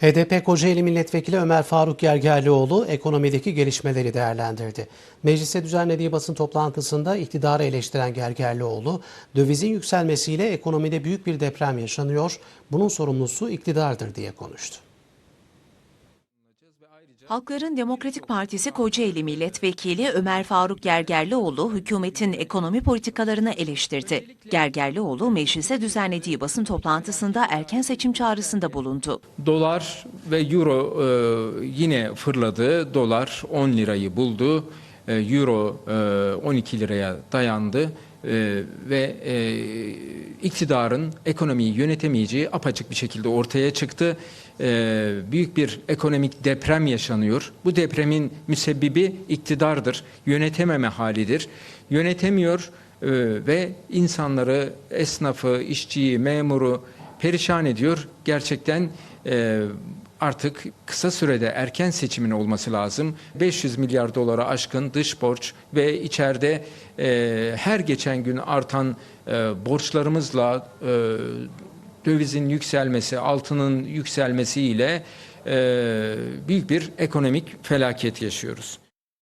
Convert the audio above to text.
HDP Kocaeli Milletvekili Ömer Faruk Gergerlioğlu ekonomideki gelişmeleri değerlendirdi. Meclise düzenlediği basın toplantısında iktidarı eleştiren Gergerlioğlu, dövizin yükselmesiyle ekonomide büyük bir deprem yaşanıyor, bunun sorumlusu iktidardır diye konuştu. Halkların Demokratik Partisi Kocaeli Milletvekili Ömer Faruk Gergerlioğlu hükümetin ekonomi politikalarını eleştirdi. Gergerlioğlu meclise düzenlediği basın toplantısında erken seçim çağrısında bulundu. Dolar ve euro e, yine fırladı. Dolar 10 lirayı buldu. E, euro e, 12 liraya dayandı. E, ve e, iktidarın ekonomiyi yönetemeyeceği apaçık bir şekilde ortaya çıktı. E, büyük bir ekonomik deprem yaşanıyor. Bu depremin müsebbibi iktidardır. Yönetememe halidir. Yönetemiyor e, ve insanları, esnafı, işçiyi, memuru perişan ediyor. Gerçekten e, artık kısa sürede erken seçimin olması lazım. 500 milyar dolara aşkın dış borç ve içeride e, her geçen gün artan e, borçlarımızla e, dövizin yükselmesi, altının yükselmesiyle e, büyük bir ekonomik felaket yaşıyoruz.